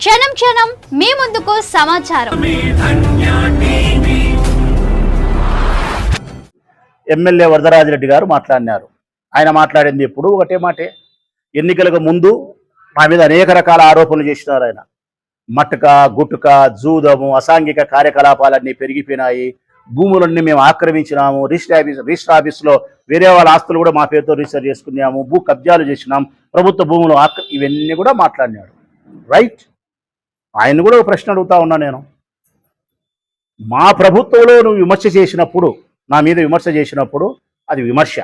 క్షణం క్షణం మీ ముందుకు సమాచారం. ఎమ్మెల్యే వరదరాజిరెడ్డి గారు మాట్లాడినారు. ఆయన మాట్లాడింది ఎప్పుడు ఒకటే మాటే. ఎన్నికలకు ముందు మా మీద అనేక రకాల ఆరోపణలు చేసినారు ఆయన. మట్టుక గుట్టుక జూదము అసాంఘిక కార్యకలాపాలన్నీ పెరిగిపోయినాయి. భూములన్నీ మేము ఆక్రమించినాము. రిజిస్టర్ ఆఫీస్ రిజిస్టర్ ఆఫీస్లో వేరే వాళ్ళ ఆస్తులు కూడా మా పేరుతో రిజిస్టర్ చేసుకున్నాము. భూ కబ్జాలు చేసినాం. ప్రభుత్వ భూములు ఆక్ర ఇవన్నీ కూడా మాట్లాడినాడు. రైట్? ఆయన కూడా ఒక ప్రశ్న అడుగుతా ఉన్నా నేను. మా ప్రభుత్వంలో నువ్వు విమర్శ చేసినప్పుడు నా మీద విమర్శ చేసినప్పుడు అది విమర్శ.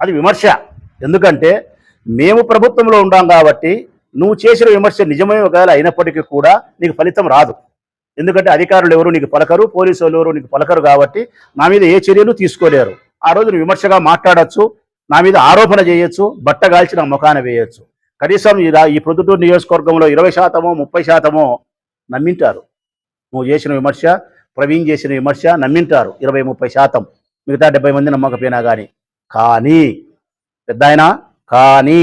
అది విమర్శ. ఎందుకంటే మేము ప్రభుత్వంలో ఉన్నాం కాబట్టి నువ్వు చేసిన విమర్శ నిజమే ఒకవేళ అయినప్పటికీ కూడా నీకు ఫలితం రాదు. ఎందుకంటే అధికారులు ఎవరు నీకు పలకరు పోలీసు వాళ్ళు ఎవరు నీకు పలకరు కాబట్టి నా మీద ఏ చర్యలు తీసుకోలేరు. ఆ రోజు నువ్వు విమర్శగా మాట్లాడచ్చు నా మీద ఆరోపణ చేయొచ్చు బట్టగాల్చి నా ముఖాన వేయొచ్చు. కనీసం ఈ ఈ ప్రొద్దుటూరు నియోజకవర్గంలో ఇరవై శాతమో ముప్పై శాతమో నమ్మింటారు. నువ్వు చేసిన విమర్శ ప్రవీణ్ చేసిన విమర్శ నమ్మింటారు. ఇరవై ముప్పై శాతం. మిగతా డెబ్బై మంది నమ్మకపోయినా కానీ కానీ పెద్ద ఆయన కానీ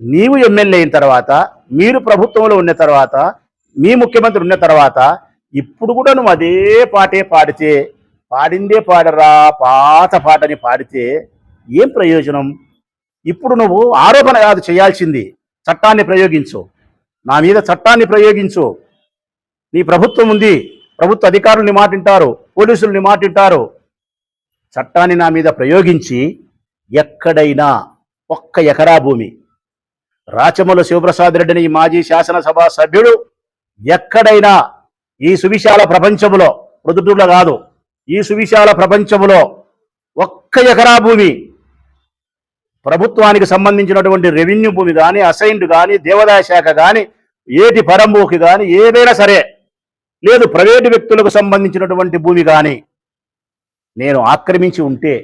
నీవు ఎమ్మెల్యే అయిన తర్వాత మీరు ప్రభుత్వంలో ఉన్న తర్వాత మీ ముఖ్యమంత్రి ఉన్న తర్వాత ఇప్పుడు కూడా నువ్వు అదే పాటే పాడితే పాడిందే పాడరా పాత పాటని పాడితే ఏం ప్రయోజనం? ఇప్పుడు నువ్వు ఆరోపణ కాదు చేయాల్సింది చట్టాన్ని ప్రయోగించు. నా మీద చట్టాన్ని ప్రయోగించు. నీ ప్రభుత్వం ఉంది. ప్రభుత్వ అధికారుల్ని మాటింటారు. పోలీసుల్ని మాటింటారు. చట్టాన్ని నా మీద ప్రయోగించి ఎక్కడైనా ఒక్క ఎకరా భూమి. రాచమల శివప్రసాద్ రెడ్డిని ఈ మాజీ శాసనసభ సభ్యుడు ఎక్కడైనా ఈ సువిశాల ప్రపంచంలో ప్రొద్దుటూరులో కాదు ఈ సువిశాల ప్రపంచంలో ఒక్క ఎకరా భూమి ప్రభుత్వానికి సంబంధించినటువంటి రెవెన్యూ భూమి కానీ అసైన్డ్ కానీ దేవాదాయ శాఖ కానీ ఏటి పరంభూకి కానీ ఏదైనా సరే లేదు ప్రైవేటు వ్యక్తులకు సంబంధించినటువంటి భూమి కానీ నేను ఆక్రమించి ఉంటే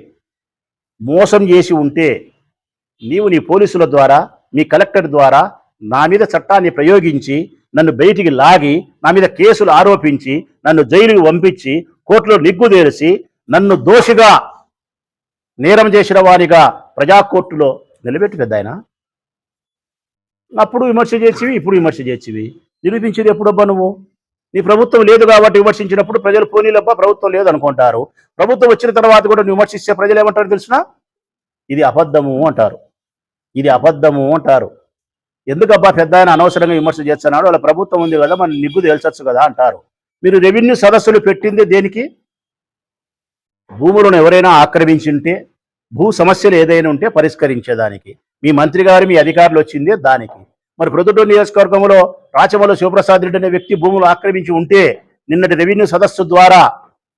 మోసం చేసి ఉంటే నీవు నీ పోలీసుల ద్వారా మీ కలెక్టర్ ద్వారా నా మీద చట్టాన్ని ప్రయోగించి నన్ను బయటికి లాగి నా మీద కేసులు ఆరోపించి నన్ను జైలుకి పంపించి కోర్టులో నిగ్గుదేరిసి నన్ను దోషిగా నేరం చేసిన వారిగా ప్రజా కోర్టులో నిలబెట్టి పెద్ద ఆయన. అప్పుడు విమర్శ చేసివి ఇప్పుడు విమర్శ చేసివి. నిరూపించేది ఎప్పుడబ్బా నువ్వు? నీ ప్రభుత్వం లేదు కాబట్టి విమర్శించినప్పుడు ప్రజలు పోనీలబ్బా ప్రభుత్వం లేదు అనుకుంటారు. ప్రభుత్వం వచ్చిన తర్వాత కూడా నువ్వు విమర్శిస్తే ప్రజలు ఏమంటారు తెలిసిన? ఇది అబద్ధము అంటారు. ఇది అబద్ధము అంటారు. ఎందుకబ్బా పెద్ద ఆయన అనవసరంగా విమర్శ చేస్తున్నాడు? వాళ్ళ ప్రభుత్వం ఉంది కదా మన నిగ్గు తేల్చొచ్చు కదా అంటారు. మీరు రెవెన్యూ సదస్సులు పెట్టింది దేనికి? భూములను ఎవరైనా ఆక్రమించింటే భూ సమస్యలు ఏదైనా ఉంటే పరిష్కరించేదానికి. మీ మంత్రి గారు మీ అధికారులు వచ్చిందే దానికి. మరి ప్రొద్దుటూరు నియోజకవర్గంలో రాచమల్ల శివప్రసాద్ రెడ్డి అనే వ్యక్తి భూములు ఆక్రమించి ఉంటే నిన్నటి రెవెన్యూ సదస్సు ద్వారా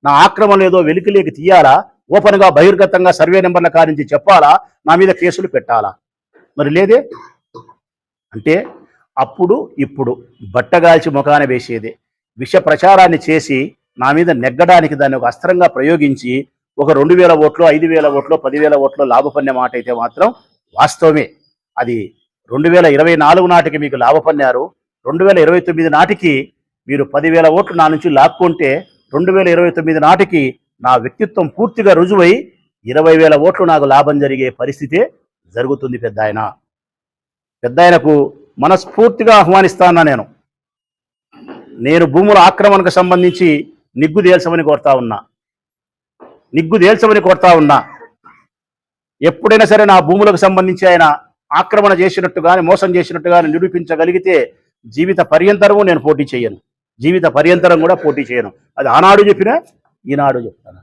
నా ఆక్రమణ ఏదో వెలికిలేకి తీయాలా? ఓపెన్గా బహిర్గతంగా సర్వే నెంబర్ల కారించి చెప్పాలా? నా మీద కేసులు పెట్టాలా? మరి లేదే? అంటే అప్పుడు ఇప్పుడు బట్టగాల్చి ముఖాన వేసేదే. విష ప్రచారాన్ని చేసి నా మీద నెగ్గడానికి దాన్ని ఒక అస్త్రంగా ప్రయోగించి ఒక రెండు వేల ఓట్లు ఐదు వేల ఓట్లు పదివేల ఓట్లు లాభపడిన మాట అయితే మాత్రం వాస్తవమే. అది రెండు వేల ఇరవై నాలుగు నాటికి మీకు లాభపన్నారు రెండు వేల ఇరవై తొమ్మిది నాటికి మీరు పదివేల ఓట్లు నా నుంచి లాక్కుంటే రెండు వేల ఇరవై తొమ్మిది నాటికి నా వ్యక్తిత్వం పూర్తిగా రుజువై ఇరవై వేల ఓట్లు నాకు లాభం జరిగే పరిస్థితే జరుగుతుంది పెద్ద ఆయన పెద్ద ఆయనకు మనస్ఫూర్తిగా ఆహ్వానిస్తానా నేను. నేను భూముల ఆక్రమణకు సంబంధించి నిగ్గు తేల్చమని కోరుతా ఉన్నా. నిగ్గు తేల్చమని కోరుతా ఉన్నా. ఎప్పుడైనా సరే నా భూములకు సంబంధించి ఆయన ఆక్రమణ చేసినట్టు కానీ మోసం చేసినట్టు కానీ నిరూపించగలిగితే జీవిత పర్యంతరము నేను పోటీ చేయను. జీవిత పర్యంతరం కూడా పోటీ చేయను. అది ఆనాడు చెప్పినా ఈనాడు చెప్తాను.